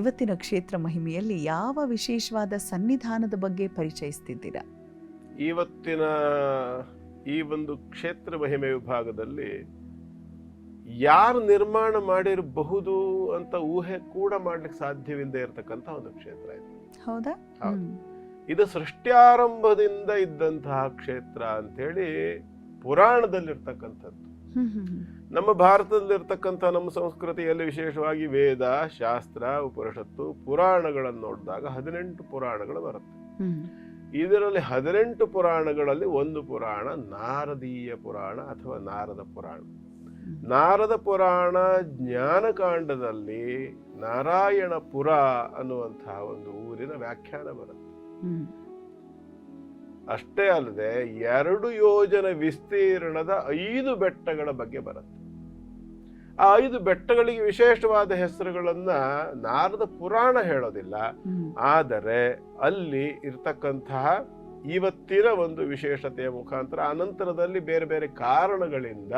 ಇವತ್ತಿನ ಕ್ಷೇತ್ರ ಮಹಿಮೆಯಲ್ಲಿ ಯಾವ ವಿಶೇಷವಾದ ಸನ್ನಿಧಾನದ ಬಗ್ಗೆ ಪರಿಚಯಿಸ್ತಿದ್ದೀರಾ? ಇವತ್ತಿನ ಈ ಒಂದು ಕ್ಷೇತ್ರ ಮಹಿಮೆ ವಿಭಾಗದಲ್ಲಿ ಯಾರು ನಿರ್ಮಾಣ ಮಾಡಿರಬಹುದು ಅಂತ ಊಹೆ ಕೂಡ ಮಾಡ್ಲಿಕ್ಕೆ ಸಾಧ್ಯವಿಲ್ಲದೆ ಇರತಕ್ಕಂತ ಒಂದು ಕ್ಷೇತ್ರ ಇದು. ಹೌದಾ. ಇದು ಸೃಷ್ಟ್ಯಾರಂಭದಿಂದ ಇದ್ದಂತಹ ಕ್ಷೇತ್ರ ಅಂತೇಳಿ ಪುರಾಣದಲ್ಲಿರ್ತಕ್ಕಂಥದ್ದು. ನಮ್ಮ ಭಾರತದಲ್ಲಿರ್ತಕ್ಕಂಥ ನಮ್ಮ ಸಂಸ್ಕೃತಿಯಲ್ಲಿ ವಿಶೇಷವಾಗಿ ವೇದ ಶಾಸ್ತ್ರ ಉಪನಿಷತ್ತು ಪುರಾಣಗಳನ್ನು ನೋಡಿದಾಗ ಹದಿನೆಂಟು ಪುರಾಣಗಳು ಬರುತ್ತೆ. ಇದರಲ್ಲಿ ಹದಿನೆಂಟು ಪುರಾಣಗಳಲ್ಲಿ ಒಂದು ಪುರಾಣ ನಾರದೀಯ ಪುರಾಣ ಅಥವಾ ನಾರದ ಪುರಾಣ. ನಾರದ ಪುರಾಣ ಜ್ಞಾನಕಾಂಡದಲ್ಲಿ ನಾರಾಯಣಪುರ ಅನ್ನುವಂತಹ ಒಂದು ಊರಿನ ವ್ಯಾಖ್ಯಾನ ಬರುತ್ತೆ. ಅಷ್ಟೇ ಅಲ್ಲದೆ ಎರಡು ಯೋಜನೆ ವಿಸ್ತೀರ್ಣದ ಐದು ಬೆಟ್ಟಗಳ ಬಗ್ಗೆ ಬರುತ್ತೆ. ಆ ಐದು ಬೆಟ್ಟಗಳಿಗೆ ವಿಶೇಷವಾದ ಹೆಸರುಗಳನ್ನ ನಾರದ ಪುರಾಣ ಹೇಳೋದಿಲ್ಲ. ಆದರೆ ಅಲ್ಲಿ ಇರ್ತಕ್ಕಂತಹ ಇವತ್ತಿನ ಒಂದು ವಿಶೇಷತೆಯ ಮುಖಾಂತರ ಅನಂತರದಲ್ಲಿ ಬೇರೆ ಬೇರೆ ಕಾರಣಗಳಿಂದ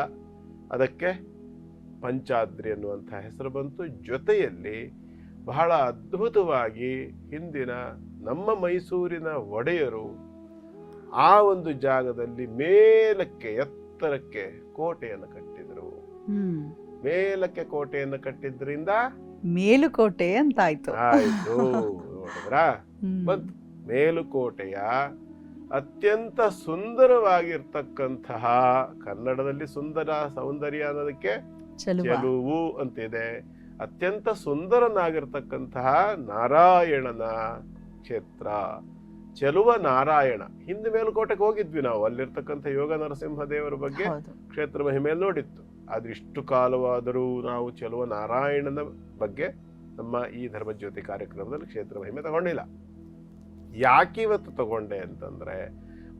ಅದಕ್ಕೆ ಪಂಚಾದ್ರಿ ಅನ್ನುವಂಥ ಹೆಸರು ಬಂತು. ಜೊತೆಯಲ್ಲಿ ಬಹಳ ಅದ್ಭುತವಾಗಿ ಹಿಂದಿನ ನಮ್ಮ ಮೈಸೂರಿನ ಒಡೆಯರು ಆ ಒಂದು ಜಾಗದಲ್ಲಿ ಮೇಲಕ್ಕೆ ಎತ್ತರಕ್ಕೆ ಕೋಟೆಯನ್ನು ಕಟ್ಟಿದರು. ಮೇಲಕ್ಕೆ ಕೋಟೆಯನ್ನು ಕಟ್ಟಿದ್ರಿಂದ ಮೇಲುಕೋಟೆ ಅಂತ ಆಯ್ತು ಆಯ್ತು ನೋಡಿದ್ರಾ. ಬಂತು. ಮೇಲುಕೋಟೆಯ ಅತ್ಯಂತ ಸುಂದರವಾಗಿರ್ತಕ್ಕಂತಹ ಕನ್ನಡದಲ್ಲಿ ಸುಂದರ ಸೌಂದರ್ಯ ಅನ್ನೋದಕ್ಕೆ ಚಲುವ. ಚೆಲುವು ಅಂತಿದೆ. ಅತ್ಯಂತ ಸುಂದರನಾಗಿರ್ತಕ್ಕಂತಹ ನಾರಾಯಣನ ಕ್ಷೇತ್ರ. ಚೆಲುವ ನಾರಾಯಣ. ಹಿಂದೆ ಮೇಲುಕೋಟೆಗೆ ಹೋಗಿದ್ವಿ ನಾವು. ಅಲ್ಲಿರ್ತಕ್ಕಂಥ ಯೋಗ ನರಸಿಂಹ ದೇವರ ಬಗ್ಗೆ ಕ್ಷೇತ್ರ ಮಹಿಮೆಯಲ್ಲಿ ನೋಡಿತ್ತು. ಆದ್ರೆ ಇಷ್ಟು ಕಾಲವಾದರೂ ನಾವು ಚೆಲುವ ನಾರಾಯಣನ ಬಗ್ಗೆ ನಮ್ಮ ಈ ಧರ್ಮಜ್ಯೋತಿ ಕಾರ್ಯಕ್ರಮದಲ್ಲಿ ಕ್ಷೇತ್ರ ಮಹಿಮೆ ತಗೊಂಡಿಲ್ಲ. ಯಾಕೆ ಇವತ್ತು ತಗೊಂಡೆ ಅಂತಂದ್ರೆ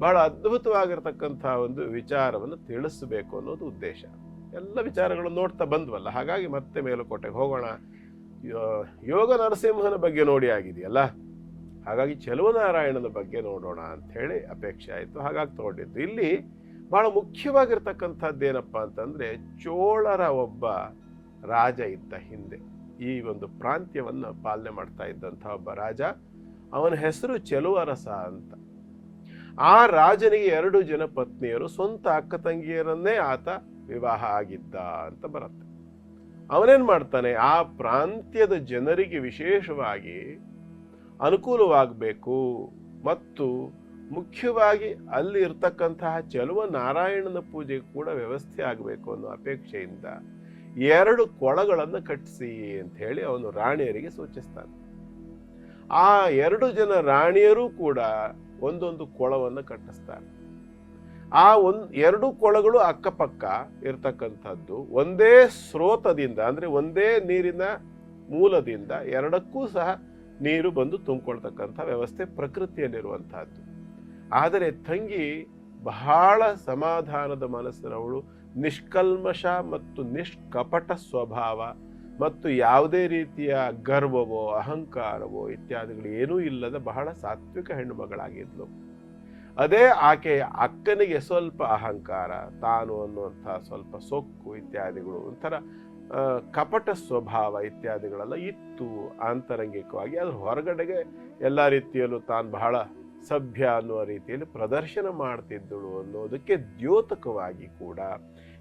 ಬಹಳ ಅದ್ಭುತವಾಗಿರ್ತಕ್ಕಂಥ ಒಂದು ವಿಚಾರವನ್ನು ತಿಳಿಸಬೇಕು ಅನ್ನೋದು ಉದ್ದೇಶ. ಎಲ್ಲ ವಿಚಾರಗಳು ನೋಡ್ತಾ ಬಂದ್ವಲ್ಲ, ಹಾಗಾಗಿ ಮತ್ತೆ ಮೇಲುಕೋಟೆಗೆ ಹೋಗೋಣ. ಯೋಗ ನರಸಿಂಹನ ಬಗ್ಗೆ ನೋಡಿ ಆಗಿದೆಯಲ್ಲ? ಹಾಗಾಗಿ ಚೆಲುವನಾರಾಯಣನ ಬಗ್ಗೆ ನೋಡೋಣ ಅಂಥೇಳಿ ಅಪೇಕ್ಷೆ ಆಯಿತು, ಹಾಗಾಗಿ ತಗೊಂಡಿದ್ದು. ಇಲ್ಲಿ ಬಹಳ ಮುಖ್ಯವಾಗಿರ್ತಕ್ಕಂಥದ್ದು ಏನಪ್ಪ ಅಂತಂದ್ರೆ ಚೋಳರ ಒಬ್ಬ ರಾಜ ಇದ್ದ ಹಿಂದೆ. ಈ ಒಂದು ಪ್ರಾಂತ್ಯವನ್ನು ಪಾಲನೆ ಮಾಡ್ತಾ ಇದ್ದಂಥ ಒಬ್ಬ ರಾಜ, ಅವನ ಹೆಸರು ಚೆಲುವರಸ ಅಂತ. ಆ ರಾಜನಿಗೆ ಎರಡು ಜನ ಪತ್ನಿಯರು ಸ್ವಂತ ಅಕ್ಕ ತಂಗಿಯರನ್ನೇ ಆತ ವಿವಾಹ ಆಗಿದ್ದ ಅಂತ ಬರುತ್ತೆ. ಅವನೇನು ಮಾಡ್ತಾನೆ, ಆ ಪ್ರಾಂತ್ಯದ ಜನರಿಗೆ ವಿಶೇಷವಾಗಿ ಅನುಕೂಲವಾಗಬೇಕು ಮತ್ತು ಮುಖ್ಯವಾಗಿ ಅಲ್ಲಿ ಇರ್ತಕ್ಕಂತಹ ಚೆಲುವ ನಾರಾಯಣನ ಪೂಜೆ ಕೂಡ ವ್ಯವಸ್ಥೆ ಆಗಬೇಕು ಅನ್ನೋ ಅಪೇಕ್ಷೆಯಿಂದ ಎರಡು ಕೊಳಗಳನ್ನು ಕಟ್ಟಿಸಿ ಅಂತ ಹೇಳಿ ಅವನು ರಾಣಿಯರಿಗೆ ಸೂಚಿಸ್ತಾನೆ. ಆ ಎರಡು ಜನ ರಾಣಿಯರು ಕೂಡ ಒಂದೊಂದು ಕೊಳವನ್ನು ಕಟ್ಟಿಸ್ತಾರೆ. ಆ ಒಂದು ಎರಡು ಕೊಳಗಳು ಅಕ್ಕಪಕ್ಕ ಇರತಕ್ಕಂಥದ್ದು. ಒಂದೇ ಸ್ರೋತದಿಂದ ಅಂದ್ರೆ ಒಂದೇ ನೀರಿನ ಮೂಲದಿಂದ ಎರಡಕ್ಕೂ ಸಹ ನೀರು ಬಂದು ತುಂಬಿಕೊಳ್ತಕ್ಕಂಥ ವ್ಯವಸ್ಥೆ ಪ್ರಕೃತಿಯಲ್ಲಿರುವಂತಹದ್ದು ಆದರೆ ತಂಗಿ ಬಹಳ ಸಮಾಧಾನದ ಮನಸ್ಸಿನವಳು. ನಿಷ್ಕಲ್ಮಶ ಮತ್ತು ನಿಷ್ಕಪಟ ಸ್ವಭಾವ ಮತ್ತು ಯಾವುದೇ ರೀತಿಯ ಗರ್ವವೋ, ಅಹಂಕಾರವೋ ಇತ್ಯಾದಿಗಳು ಏನೂ ಇಲ್ಲದ ಬಹಳ ಸಾತ್ವಿಕ ಹೆಣ್ಣು ಮಗಳಾಗಿದ್ಲು. ಅದೇ ಆಕೆಯ ಅಕ್ಕನಿಗೆ ಸ್ವಲ್ಪ ಅಹಂಕಾರ, ತಾನು ಅನ್ನುವಂಥ ಸ್ವಲ್ಪ ಸೊಕ್ಕು ಇತ್ಯಾದಿಗಳು, ಒಂಥರ ಕಪಟ ಸ್ವಭಾವ ಇತ್ಯಾದಿಗಳೆಲ್ಲ ಇತ್ತು ಆಂತರಂಗಿಕವಾಗಿ. ಅದ್ರ ಹೊರಗಡೆಗೆ ಎಲ್ಲ ರೀತಿಯಲ್ಲೂ ತಾನು ಬಹಳ ಸಭ್ಯ ಅನ್ನುವ ರೀತಿಯಲ್ಲಿ ಪ್ರದರ್ಶನ ಮಾಡ್ತಿದ್ದಳು ಅನ್ನೋದಕ್ಕೆ ದ್ಯೋತಕವಾಗಿ ಕೂಡ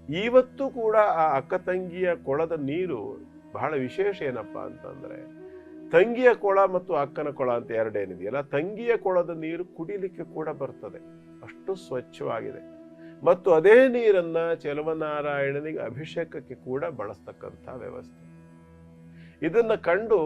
ಇವತ್ತು ಕೂಡ ಆ ಅಕ್ಕ ತಂಗಿಯ ಕೊಳದ ನೀರು ಬಹಳ ವಿಶೇಷ ಏನಪ್ಪ ಅಂತಂದ್ರೆ, ತಂಗಿಯ ಕೊಳ ಮತ್ತು ಅಕ್ಕನ ಕೊಳ ಅಂತ ಎರಡೇನಿದೆಯಲ್ಲ, ತಂಗಿಯ ಕೊಳದ ನೀರು ಕುಡಿಲಿಕ್ಕೆ ಕೂಡ ಬರ್ತದೆ. ಅಷ್ಟು ಸ್ವಚ್ಛವಾಗಿದೆ. ಮತ್ತು ಅದೇ ನೀರನ್ನ ಚೆಲುವನಾರಾಯಣನಿಗೆ ಅಭಿಷೇಕಕ್ಕೆ ಕೂಡ ಬಳಸ್ತಕ್ಕಂಥ ವ್ಯವಸ್ಥೆ. ಇದನ್ನ ಕಂಡು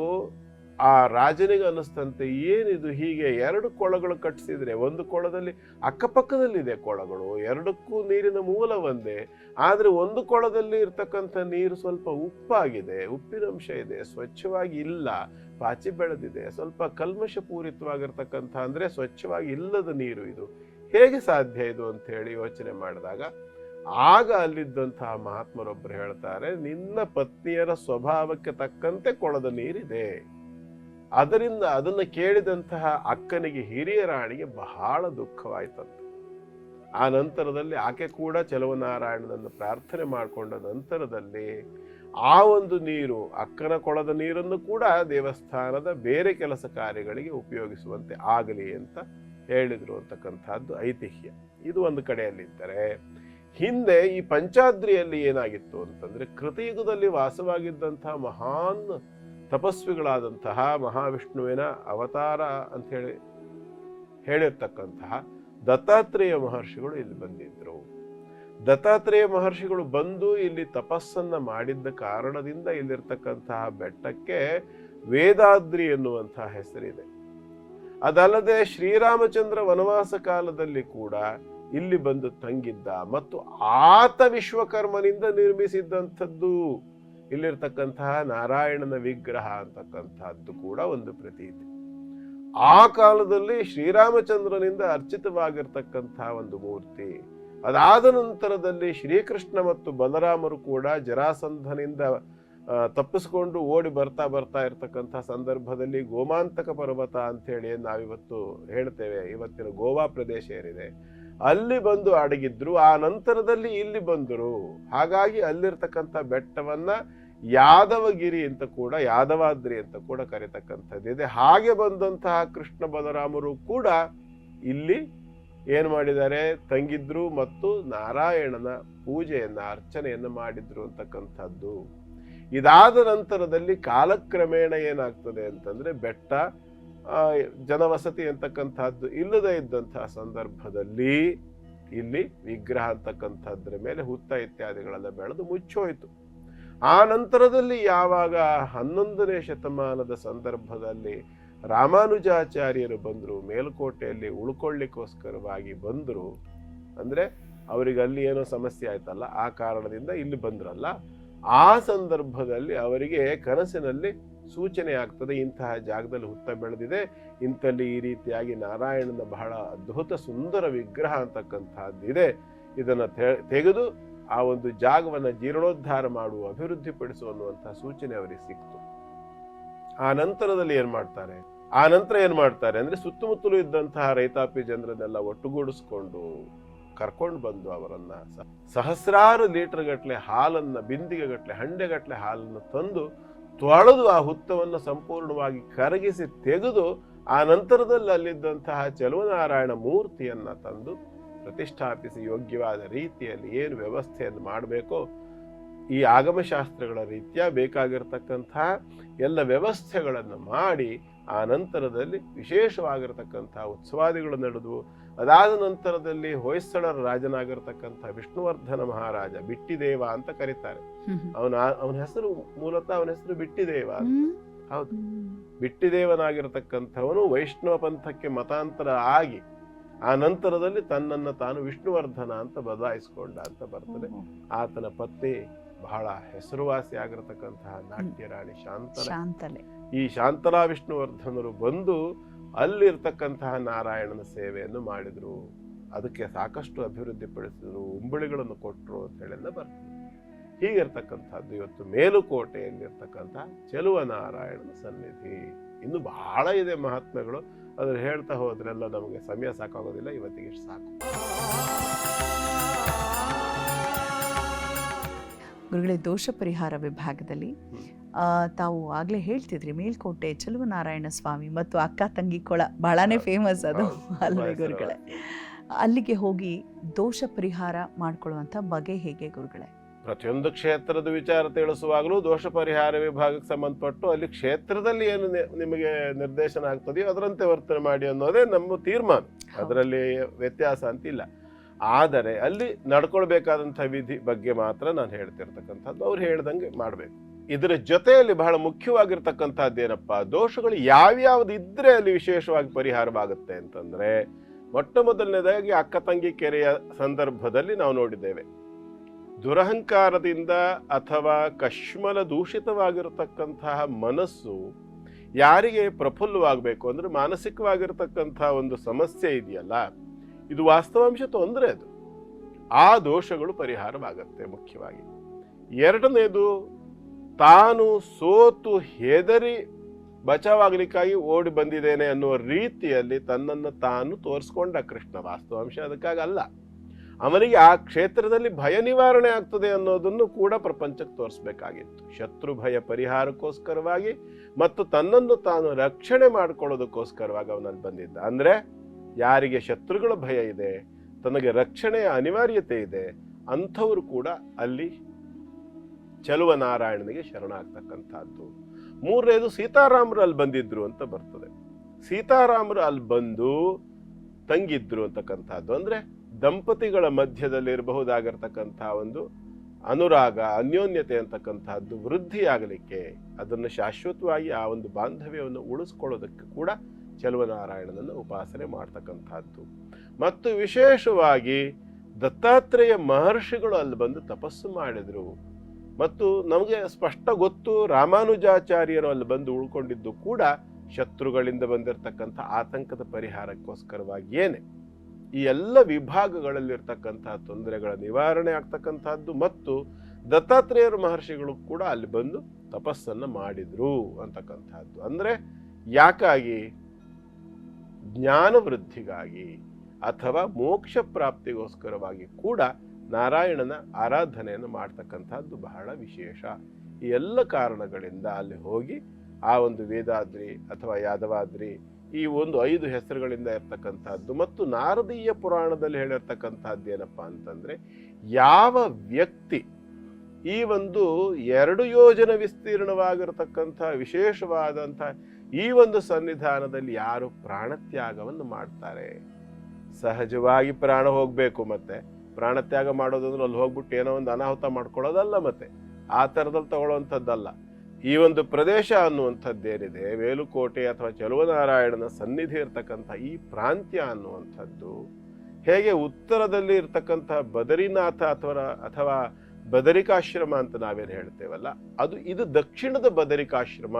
ಆ ರಾಜನಿಗೆ ಅನ್ನಿಸ್ತಂತೆ, ಏನಿದು ಹೀಗೆ ಎರಡು ಕೊಳಗಳು ಕಟ್ಟಿಸಿದರೆ ಒಂದು ಕೊಳದಲ್ಲಿ ಅಕ್ಕಪಕ್ಕದಲ್ಲಿದೆ ಕೊಳಗಳು, ಎರಡಕ್ಕೂ ನೀರಿನ ಮೂಲ ಒಂದೇ, ಆದರೆ ಒಂದು ಕೊಳದಲ್ಲಿ ಇರ್ತಕ್ಕಂಥ ನೀರು ಸ್ವಲ್ಪ ಉಪ್ಪಾಗಿದೆ ಉಪ್ಪಿನಂಶ ಇದೆ, ಸ್ವಚ್ಛವಾಗಿ ಇಲ್ಲ, ಪಾಚಿ ಬೆಳೆದಿದೆ, ಸ್ವಲ್ಪ ಕಲ್ಮಶ ಪೂರಿತವಾಗಿರ್ತಕ್ಕಂಥ, ಅಂದ್ರೆ ಸ್ವಚ್ಛವಾಗಿ ಇಲ್ಲದ ನೀರು ಇದು. ಹೇಗೆ ಸಾಧ್ಯ ಇದು ಅಂತ ಹೇಳಿ ಯೋಚನೆ ಮಾಡಿದಾಗ, ಆಗ ಅಲ್ಲಿದ್ದಂತಹ ಮಹಾತ್ಮರೊಬ್ಬರು ಹೇಳ್ತಾರೆ, ನಿನ್ನ ಪತ್ನಿಯರ ಸ್ವಭಾವಕ್ಕೆ ತಕ್ಕಂತೆ ಕೊಳದ ನೀರಿದೆ. ಅದರಿಂದ ಅದನ್ನು ಕೇಳಿದಂತಹ ಅಕ್ಕನಿಗೆ, ಹಿರಿಯ ರಾಣಿಗೆ ಬಹಳ ದುಃಖವಾಯ್ತಂತೆ. ಆ ನಂತರದಲ್ಲಿ ಆಕೆ ಕೂಡ ಚಲುವನಾರಾಯಣನನ್ನು ಪ್ರಾರ್ಥನೆ ಮಾಡಿಕೊಂಡ ನಂತರದಲ್ಲಿ ಆ ಒಂದು ನೀರು, ಅಕ್ಕನ ಕೊಳದ ನೀರನ್ನು ಕೂಡ ದೇವಸ್ಥಾನದ ಬೇರೆ ಕೆಲಸ ಕಾರ್ಯಗಳಿಗೆ ಉಪಯೋಗಿಸುವಂತೆ ಆಗಲಿ ಅಂತ ಹೇಳಿದ್ರು ಅಂತಕ್ಕಂಥದ್ದು ಐತಿಹ್ಯ. ಇದು ಒಂದು ಕಡೆಯಲ್ಲಿದ್ದರೆ, ಹಿಂದೆ ಈ ಪಂಚಾದ್ರಿಯಲ್ಲಿ ಏನಾಗಿತ್ತು ಅಂತಂದ್ರೆ, ಕೃತಯುಗದಲ್ಲಿ ವಾಸವಾಗಿದ್ದಂತಹ ಮಹಾನ್ ತಪಸ್ವಿಗಳಾದಂತಹ ಮಹಾವಿಷ್ಣುವಿನ ಅವತಾರ ಅಂತ ಹೇಳಿ ಹೇಳಿರ್ತಕ್ಕಂತಹ ದತ್ತಾತ್ರೇಯ ಮಹರ್ಷಿಗಳು ಇಲ್ಲಿ ಬಂದಿದ್ದರು ದತ್ತಾತ್ರೇಯ ಮಹರ್ಷಿಗಳು ಬಂದು ಇಲ್ಲಿ ತಪಸ್ಸನ್ನ ಮಾಡಿದ್ದ ಕಾರಣದಿಂದ ಇಲ್ಲಿರ್ತಕ್ಕಂತಹ ಬೆಟ್ಟಕ್ಕೆ ವೇದಾದ್ರಿ ಎನ್ನುವಂತಹ ಹೆಸರಿದೆ. ಅದಲ್ಲದೆ ಶ್ರೀರಾಮಚಂದ್ರ ವನವಾಸ ಕಾಲದಲ್ಲಿ ಕೂಡ ಇಲ್ಲಿ ಬಂದು ತಂಗಿದ್ದ ಮತ್ತು ಆತ ವಿಶ್ವಕರ್ಮನಿಂದ ನಿರ್ಮಿಸಿದ್ದಂಥದ್ದು. ಇಲ್ಲಿರ್ತಕ್ಕಂತಹ ನಾರಾಯಣನ ವಿಗ್ರಹ ಅಂತಕ್ಕಂಥದ್ದು ಕೂಡ ಒಂದು ಪ್ರತೀತಿ. ಆ ಕಾಲದಲ್ಲಿ ಶ್ರೀರಾಮಚಂದ್ರನಿಂದ ಅರ್ಚಿತವಾಗಿರ್ತಕ್ಕಂತಹ ಒಂದು ಮೂರ್ತಿ, ಅದಾದ ನಂತರದಲ್ಲಿ ಶ್ರೀಕೃಷ್ಣ ಮತ್ತು ಬಲರಾಮರು ಕೂಡ ಜರಾಸಂಧನಿಂದ ತಪ್ಪಿಸ್ಕೊಂಡು ಓಡಿ ಬರ್ತಾ ಬರ್ತಾ ಇರ್ತಕ್ಕಂಥ ಸಂದರ್ಭದಲ್ಲಿ ಗೋಮಾಂತಕ ಪರ್ವತ ಅಂತೇಳಿ ನಾವಿವತ್ತು ಹೇಳ್ತೇವೆ, ಇವತ್ತಿನ ಗೋವಾ ಪ್ರದೇಶ ಏನಿದೆ. ಅಲ್ಲಿ ಬಂದು ಅಡಗಿದ್ರು, ಆ ನಂತರದಲ್ಲಿ ಇಲ್ಲಿ ಬಂದರು. ಹಾಗಾಗಿ ಅಲ್ಲಿರ್ತಕ್ಕಂಥ ಬೆಟ್ಟವನ್ನ ಯಾದವಗಿರಿ ಅಂತ ಕೂಡ, ಯಾದವಾದ್ರಿ ಅಂತ ಕೂಡ ಕರೀತಕ್ಕಂಥದ್ದಿದೆ ಹಾಗೆ ಬಂದಂತಹ ಕೃಷ್ಣ ಬಲರಾಮರು ಕೂಡ ಇಲ್ಲಿ ಏನು ಮಾಡಿದ್ದಾರೆ? ತಂಗಿದ್ರು ಮತ್ತು ನಾರಾಯಣನ ಪೂಜೆಯನ್ನು, ಅರ್ಚನೆಯನ್ನು ಮಾಡಿದ್ರು ಅಂತಕ್ಕಂಥದ್ದು. ಇದಾದ ನಂತರದಲ್ಲಿ ಕಾಲಕ್ರಮೇಣ ಏನಾಗ್ತದೆ ಅಂತಂದ್ರೆ ಬೆಟ್ಟ ಜನವಸತಿ ಅಂತಕ್ಕಂಥದ್ದು ಇಲ್ಲದೆ ಇದ್ದಂತಹ ಸಂದರ್ಭದಲ್ಲಿ ಇಲ್ಲಿ ವಿಗ್ರಹ ಅಂತಕ್ಕಂಥದ್ರ ಮೇಲೆ ಹುತ್ತ ಇತ್ಯಾದಿಗಳೆಲ್ಲ ಬೆಳೆದು ಮುಚ್ಚೋಯಿತು. ಆ ನಂತರದಲ್ಲಿ ಯಾವಾಗ ಹನ್ನೊಂದನೇ ಶತಮಾನದ ಸಂದರ್ಭದಲ್ಲಿ ರಾಮಾನುಜಾಚಾರ್ಯರು ಬಂದರು, ಮೇಲುಕೋಟೆಯಲ್ಲಿ ಉಳ್ಕೊಳ್ಳಿಕ್ಕೋಸ್ಕರವಾಗಿ ಬಂದರು, ಅಂದರೆ ಅವರಿಗೆ ಅಲ್ಲಿ ಏನೋ ಸಮಸ್ಯೆ ಆಯ್ತಲ್ಲ, ಆ ಕಾರಣದಿಂದ ಇಲ್ಲಿ ಬಂದ್ರಲ್ಲ, ಆ ಸಂದರ್ಭದಲ್ಲಿ ಅವರಿಗೆ ಕನಸಿನಲ್ಲಿ ಸೂಚನೆ ಆಗ್ತದೆ, ಇಂತಹ ಜಾಗದಲ್ಲಿ ಹುತ್ತ ಬೆಳೆದಿದೆ, ಇಂಥಲ್ಲಿ ಈ ರೀತಿಯಾಗಿ ನಾರಾಯಣನ ಬಹಳ ಅದ್ಭುತ ಸುಂದರ ವಿಗ್ರಹ ಅಂತಕ್ಕಂಥದ್ದಿದೆ. ಇದನ್ನ ತೆಗೆದು ಆ ಒಂದು ಜಾಗವನ್ನ ಜೀರ್ಣೋದ್ಧಾರ ಮಾಡುವ ಅಭಿವೃದ್ಧಿಪಡಿಸು ಅನ್ನುವಂತಹ ಸೂಚನೆ ಅವರಿಗೆ ಸಿಕ್ತು. ಆ ನಂತರದಲ್ಲಿ ಏನು ಮಾಡ್ತಾರೆ? ಆ ನಂತರ ಏನ್ ಮಾಡ್ತಾರೆ ಅಂದ್ರೆ ಸುತ್ತಮುತ್ತಲೂ ಇದ್ದಂತಹ ರೈತಾಪಿ ಜನರನ್ನೆಲ್ಲ ಒಟ್ಟುಗೂಡಿಸ್ಕೊಂಡು ಕರ್ಕೊಂಡು ಬಂದು ಅವರನ್ನ ಸಹಸ್ರಾರು ಲೀಟರ್ ಗಟ್ಟಲೆ ಹಾಲನ್ನ ಬಿಂದಿಗೆ ಗಟ್ಟಲೆ ಹಂಡೆ ಗಟ್ಲೆ ಹಾಲನ್ನು ತಂದು ತೊಳೆದು ಆ ಹುತ್ತವನ್ನು ಸಂಪೂರ್ಣವಾಗಿ ಕರಗಿಸಿ ತೆಗೆದು ಆ ನಂತರದಲ್ಲಿ ಅಲ್ಲಿದ್ದಂತಹ ಚಲುವನಾರಾಯಣ ಮೂರ್ತಿಯನ್ನು ತಂದು ಪ್ರತಿಷ್ಠಾಪಿಸಿ ಯೋಗ್ಯವಾದ ರೀತಿಯಲ್ಲಿ ಏನು ವ್ಯವಸ್ಥೆಯನ್ನು ಮಾಡಬೇಕೋ ಈ ಆಗಮಶಾಸ್ತ್ರಗಳ ರೀತಿಯ ಬೇಕಾಗಿರ್ತಕ್ಕಂತಹ ಎಲ್ಲ ವ್ಯವಸ್ಥೆಗಳನ್ನು ಮಾಡಿ ಆ ನಂತರದಲ್ಲಿ ವಿಶೇಷವಾಗಿರ್ತಕ್ಕಂಥ ಉತ್ಸವಾದಿಗಳು ನಡೆದು ಅದಾದ ನಂತರದಲ್ಲಿ ಹೊಯ್ಸಳರ ರಾಜನಾಗಿರ್ತಕ್ಕಂಥ ವಿಷ್ಣುವರ್ಧನ ಮಹಾರಾಜ ಬಿಟ್ಟಿದೇವ ಅಂತ ಕರೀತಾರೆ. ಅವನ ಅವನ ಹೆಸರು ಮೂಲತಃ ಅವನ ಹೆಸರು ಬಿಟ್ಟಿದೇವ ಹೌದು. ಬಿಟ್ಟಿದೇವನಾಗಿರ್ತಕ್ಕಂಥವನು ವೈಷ್ಣವ ಪಂಥಕ್ಕೆ ಮತಾಂತರ ಆಗಿ ಆ ನಂತರದಲ್ಲಿ ತನ್ನನ್ನು ತಾನು ವಿಷ್ಣುವರ್ಧನ ಅಂತ ಬದಲಾಯಿಸಿಕೊಂಡ ಅಂತ ಬರ್ತದೆ. ಆತನ ಪತ್ನಿ ಬಹಳ ಹೆಸರುವಾಸಿ ಆಗಿರತಕ್ಕಂತಹ ನಾಟ್ಯರಾಣಿ ಶಾಂತಲ. ಶಾಂತಲೆ. ಈ ಶಾಂತಲಾ ವಿಷ್ಣುವರ್ಧನರು ಬಂದು ಅಲ್ಲಿರ್ತಕ್ಕಂತಹ ನಾರಾಯಣನ ಸೇವೆಯನ್ನು ಮಾಡಿದ್ರು. ಅದಕ್ಕೆ ಸಾಕಷ್ಟು ಅಭಿವೃದ್ಧಿ ಪಡಿಸಿದ್ರು ಉಂಬಳಿಗಳನ್ನು ಕೊಟ್ಟರು ಅಂತ ಹೇಳೆಲ್ಲ ಬರ್ತದೆ ಹೀಗಿರ್ತಕ್ಕಂಥದ್ದು ಇವತ್ತು ಮೇಲುಕೋಟೆಯಲ್ಲಿರ್ತಕ್ಕಂತಹ ಚೆಲುವ ನಾರಾಯಣನ ಸನ್ನಿಧಿ. ಇನ್ನು ಬಹಳ ಇದೆ ಮಹಾತ್ಮಗಳು ಅದ್ರ ಹೇಳ್ತಾ ಹೋದ್ರೆಲ್ಲ ನಮಗೆ ಸಮಯ ಸಾಕಾಗೋದಿಲ್ಲ ಇವತ್ತಿಗೆ ಸಾಕು. ಗುರುಗಳೇ ದೋಷ ಪರಿಹಾರ ವಿಭಾಗದಲ್ಲಿ ತಾವು ಆಗಲೇ ಹೇಳ್ತಿದ್ರಿ ಮೇಲ್ಕೋಟೆ ಚೆಲುವನಾರಾಯಣ ಸ್ವಾಮಿ ಮತ್ತು ಅಕ್ಕ ತಂಗಿ ಕೊಳ ಬಹಳನೇ ಫೇಮಸ್ ಅದು. ಅಲ್ವೇ ಗುರುಗಳೇ. ಅಲ್ಲಿಗೆ ಹೋಗಿ ದೋಷ ಪರಿಹಾರ ಮಾಡಿಕೊಳ್ಳುವಂಥ ಬಗೆ ಹೇಗೆ ಗುರುಗಳೇ? ಪ್ರತಿಯೊಂದು ಕ್ಷೇತ್ರದ ವಿಚಾರ ತಿಳಿಸುವಾಗಲೂ ದೋಷ ಪರಿಹಾರ ವಿಭಾಗಕ್ಕೆ ಸಂಬಂಧಪಟ್ಟು ಅಲ್ಲಿ ಕ್ಷೇತ್ರದಲ್ಲಿ ಏನು ನಿಮಗೆ ನಿರ್ದೇಶನ ಆಗ್ತದೆಯೋ ಅದರಂತೆ ವರ್ತನೆ ಮಾಡಿ ಅನ್ನೋದೇ ನಮ್ಮ ತೀರ್ಮಾನ. ಅದರಲ್ಲಿ ವ್ಯತ್ಯಾಸ ಅಂತಿಲ್ಲ. ಆದರೆ ಅಲ್ಲಿ ನಡ್ಕೊಳ್ಬೇಕಾದಂಥ ವಿಧಿ ಬಗ್ಗೆ ಮಾತ್ರ ನಾನು ಹೇಳ್ತಿರ್ತಕ್ಕಂಥದ್ದು. ಅವ್ರು ಹೇಳ್ದಂಗೆ ಮಾಡಬೇಕು. ಇದರ ಜೊತೆಯಲ್ಲಿ ಬಹಳ ಮುಖ್ಯವಾಗಿರ್ತಕ್ಕಂಥದ್ದು ಏನಪ್ಪ? ದೋಷಗಳು ಯಾವ್ಯಾವ್ದು ಇದ್ರೆ ಅಲ್ಲಿ ವಿಶೇಷವಾಗಿ ಪರಿಹಾರವಾಗುತ್ತೆ ಅಂತಂದ್ರೆ, ಮೊಟ್ಟ ಮೊದಲನೇದಾಗಿ ಅಕ್ಕ ತಂಗಿ ಕೆರೆಯ ಸಂದರ್ಭದಲ್ಲಿ ನಾವು ನೋಡಿದ್ದೇವೆ. ದುರಹಂಕಾರದಿಂದ ಅಥವಾ ಕಶ್ಮಲ ದೂಷಿತವಾಗಿರತಕ್ಕಂತಹ ಮನಸ್ಸು ಯಾರಿಗೆ ಪ್ರಫುಲ್ಲವಾಗಬೇಕು ಅಂದ್ರೆ ಮಾನಸಿಕವಾಗಿರ್ತಕ್ಕಂಥ ಒಂದು ಸಮಸ್ಯೆ ಇದೆಯಲ್ಲ? ಇದು ವಾಸ್ತವಾಂಶ ತೊಂದರೆ ಅದು. ಆ ದೋಷಗಳು ಪರಿಹಾರವಾಗತ್ತೆ ಮುಖ್ಯವಾಗಿ. ಎರಡನೇದು, ತಾನು ಸೋತು ಹೆದರಿ ಬಚಾವಾಗಲಿಕ್ಕಾಗಿ ಓಡಿ ಬಂದಿದ್ದೇನೆ ಅನ್ನುವ ರೀತಿಯಲ್ಲಿ ತನ್ನನ್ನು ತಾನು ತೋರಿಸ್ಕೊಂಡ ಕೃಷ್ಣ ವಾಸ್ತವಾಂಶ ಅದಕ್ಕಾಗಲ್ಲ ಅವನಿಗೆ ಆ ಕ್ಷೇತ್ರದಲ್ಲಿ ಭಯ ನಿವಾರಣೆ ಆಗ್ತದೆ ಅನ್ನೋದನ್ನು ಕೂಡ ಪ್ರಪಂಚಕ್ಕೆ ತೋರಿಸ್ಬೇಕಾಗಿತ್ತು. ಶತ್ರು ಭಯ ಪರಿಹಾರಕ್ಕೋಸ್ಕರವಾಗಿ ಮತ್ತು ತನ್ನನ್ನು ತಾನು ರಕ್ಷಣೆ ಮಾಡಿಕೊಳ್ಳೋದಕ್ಕೋಸ್ಕರವಾಗಿ ಅವನಲ್ಲಿ ಬಂದಿದ್ದ. ಅಂದ್ರೆ ಯಾರಿಗೆ ಶತ್ರುಗಳ ಭಯ ಇದೆ, ತನಗೆ ರಕ್ಷಣೆಯ ಅನಿವಾರ್ಯತೆ ಇದೆ, ಅಂಥವರು ಕೂಡ ಅಲ್ಲಿ ಚಲುವ ನಾರಾಯಣನಿಗೆ ಶರಣಾಗ್ತಕ್ಕಂಥದ್ದು. ಮೂರನೇದು ಸೀತಾರಾಮರು ಅಲ್ಲಿ ಬಂದಿದ್ರು ಅಂತ ಬರ್ತದೆ. ಸೀತಾರಾಮರು ಅಲ್ಲಿ ಬಂದು ತಂಗಿದ್ರು ಅಂತಕ್ಕಂಥದ್ದು. ಅಂದ್ರೆ ದಂಪತಿಗಳ ಮಧ್ಯದಲ್ಲಿ ಇರಬಹುದಾಗಿರ್ತಕ್ಕಂಥ ಒಂದು ಅನುರಾಗ, ಅನ್ಯೋನ್ಯತೆ ಅಂತಕ್ಕಂಥದ್ದು ವೃದ್ಧಿಯಾಗಲಿಕ್ಕೆ ಅದನ್ನು ಶಾಶ್ವತವಾಗಿ ಆ ಒಂದು ಬಾಂಧವ್ಯವನ್ನು ಉಳಿಸ್ಕೊಳ್ಳೋದಕ್ಕೆ ಕೂಡ ಚಲುವನಾರಾಯಣನನ್ನು ಉಪಾಸನೆ ಮಾಡ್ತಕ್ಕಂಥದ್ದು. ಮತ್ತು ವಿಶೇಷವಾಗಿ ದತ್ತಾತ್ರೇಯ ಮಹರ್ಷಿಗಳು ಅಲ್ಲಿ ಬಂದು ತಪಸ್ಸು ಮಾಡಿದರು. ಮತ್ತು ನಮಗೆ ಸ್ಪಷ್ಟ ಗೊತ್ತು ರಾಮಾನುಜಾಚಾರ್ಯರು ಅಲ್ಲಿ ಬಂದು ಉಳ್ಕೊಂಡಿದ್ದು ಕೂಡ ಶತ್ರುಗಳಿಂದ ಬಂದಿರತಕ್ಕಂಥ ಆತಂಕದ ಪರಿಹಾರಕ್ಕೋಸ್ಕರವಾಗಿ ಏನೆ. ಈ ಎಲ್ಲ ವಿಭಾಗಗಳಲ್ಲಿರ್ತಕ್ಕಂಥ ತೊಂದರೆಗಳ ನಿವಾರಣೆ ಆಗ್ತಕ್ಕಂಥದ್ದು ಮತ್ತು ದತ್ತಾತ್ರೇಯರ ಮಹರ್ಷಿಗಳು ಕೂಡ ಅಲ್ಲಿ ಬಂದು ತಪಸ್ಸನ್ನು ಮಾಡಿದರು ಅಂತಕ್ಕಂಥದ್ದು. ಅಂದರೆ ಯಾಕಾಗಿ? ಜ್ಞಾನ ವೃದ್ಧಿಗಾಗಿ ಅಥವಾ ಮೋಕ್ಷ ಪ್ರಾಪ್ತಿಗೋಸ್ಕರವಾಗಿ ಕೂಡ ನಾರಾಯಣನ ಆರಾಧನೆಯನ್ನು ಮಾಡ್ತಕ್ಕಂಥದ್ದು ಬಹಳ ವಿಶೇಷ. ಈ ಎಲ್ಲ ಕಾರಣಗಳಿಂದ ಅಲ್ಲಿ ಹೋಗಿ ಆ ಒಂದು ವೇದಾದ್ರಿ ಅಥವಾ ಯಾದವಾದ್ರಿ ಈ ಒಂದು ಐದು ಹೆಸರುಗಳಿಂದ ಇರ್ತಕ್ಕಂಥದ್ದು ಮತ್ತು ನಾರದೀಯ ಪುರಾಣದಲ್ಲಿ ಹೇಳಿರ್ತಕ್ಕಂಥದ್ದು ಏನಪ್ಪ ಅಂತಂದ್ರೆ ಯಾವ ವ್ಯಕ್ತಿ ಈ ಒಂದು ಎರಡು ಯೋಜನೆ ವಿಸ್ತೀರ್ಣವಾಗಿರತಕ್ಕಂಥ ವಿಶೇಷವಾದಂಥ ಈ ಒಂದು ಸನ್ನಿಧಾನದಲ್ಲಿ ಯಾರು ಪ್ರಾಣತ್ಯಾಗವನ್ನು ಮಾಡ್ತಾರೆ? ಸಹಜವಾಗಿ ಪ್ರಾಣ ಹೋಗಬೇಕು ಮತ್ತೆ. ಪ್ರಾಣತ್ಯಾಗ ಮಾಡೋದಂದ್ರೆ ಅಲ್ಲಿ ಹೋಗ್ಬಿಟ್ಟು ಏನೋ ಒಂದು ಅನಾಹುತ ಮಾಡ್ಕೊಳ್ಳೋದಲ್ಲ ಮತ್ತೆ. ಆ ಥರದಲ್ಲಿ ತಗೊಳ್ಳುವಂಥದ್ದಲ್ಲ. ಈ ಒಂದು ಪ್ರದೇಶ ಅನ್ನುವಂಥದ್ದೇನಿದೆ ವೇಲುಕೋಟೆ ಅಥವಾ ಚಲುವನಾರಾಯಣನ ಸನ್ನಿಧಿ ಇರತಕ್ಕಂಥ ಈ ಪ್ರಾಂತ್ಯ ಅನ್ನುವಂಥದ್ದು, ಹೇಗೆ ಉತ್ತರದಲ್ಲಿ ಇರ್ತಕ್ಕಂಥ ಬದರಿನಾಥ ಅಥವಾ ಅಥವಾ ಬದರಿಕಾಶ್ರಮ ಅಂತ ನಾವೇನು ಹೇಳ್ತೇವಲ್ಲ, ಅದು ಇದು ದಕ್ಷಿಣದ ಬದರಿಕಾಶ್ರಮ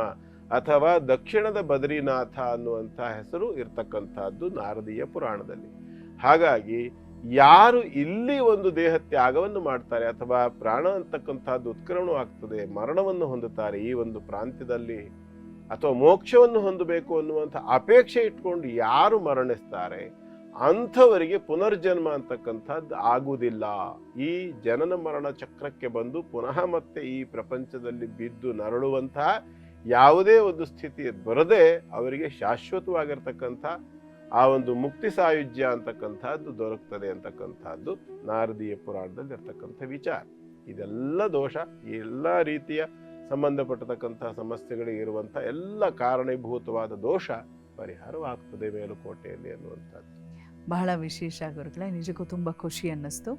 ಅಥವಾ ದಕ್ಷಿಣದ ಬದರಿನಾಥ ಅನ್ನುವಂಥ ಹೆಸರು ಇರ್ತಕ್ಕಂಥದ್ದು ನಾರದೀಯ ಪುರಾಣದಲ್ಲಿ. ಹಾಗಾಗಿ ಯಾರು ಇಲ್ಲಿ ಒಂದು ದೇಹ ತ್ಯಾಗವನ್ನು ಮಾಡ್ತಾರೆ ಅಥವಾ ಪ್ರಾಣ ಅಂತಕ್ಕಂಥದ್ದು ಉತ್ಕ್ರಮಣವಾಗ್ತದೆ ಮರಣವನ್ನು ಹೊಂದುತ್ತಾರೆ ಈ ಒಂದು ಪ್ರಾಂತ್ಯದಲ್ಲಿ ಅಥವಾ ಮೋಕ್ಷವನ್ನು ಹೊಂದಬೇಕು ಅನ್ನುವಂಥ ಅಪೇಕ್ಷೆ ಇಟ್ಕೊಂಡು ಯಾರು ಮರಣಿಸ್ತಾರೆ, ಅಂಥವರಿಗೆ ಪುನರ್ಜನ್ಮ ಅಂತಕ್ಕಂಥದ್ದು ಆಗುವುದಿಲ್ಲ. ಈ ಜನನ ಮರಣ ಚಕ್ರಕ್ಕೆ ಬಂದು ಪುನಃ ಮತ್ತೆ ಈ ಪ್ರಪಂಚದಲ್ಲಿ ಬಿದ್ದು ನರಳುವಂತಹ ಯಾವುದೇ ಒಂದು ಸ್ಥಿತಿ ಬರದೆ ಅವರಿಗೆ ಶಾಶ್ವತವಾಗಿರ್ತಕ್ಕಂಥ ಆ ಒಂದು ಮುಕ್ತಿ ಸಾಯುಜ್ಯ ಅಂತಕ್ಕಂಥದ್ದು ದೊರಕ್ತದೆ ಅಂತಕ್ಕಂಥದ್ದು ನಾರದೀಯ ಪುರಾಣದಲ್ಲಿ ಇರ್ತಕ್ಕಂಥ ವಿಚಾರ. ಇದೆಲ್ಲ ದೋಷ ಎಲ್ಲ ರೀತಿಯ ಸಂಬಂಧಪಟ್ಟತಕ್ಕಂಥ ಸಮಸ್ಯೆಗಳಿಗೆ ಇರುವಂಥ ಎಲ್ಲ ಕಾರಣೀಭೂತವಾದ ದೋಷ ಪರಿಹಾರವಾಗ್ತದೆ ಮೇಲುಕೋಟೆಯಲ್ಲಿ ಅನ್ನುವಂಥದ್ದು. ಬಹಳ ವಿಶೇಷ ಗುರುಗಳೇ, ನಿಜಕ್ಕೂ ತುಂಬ ಖುಷಿ ಅನ್ನಿಸ್ತು.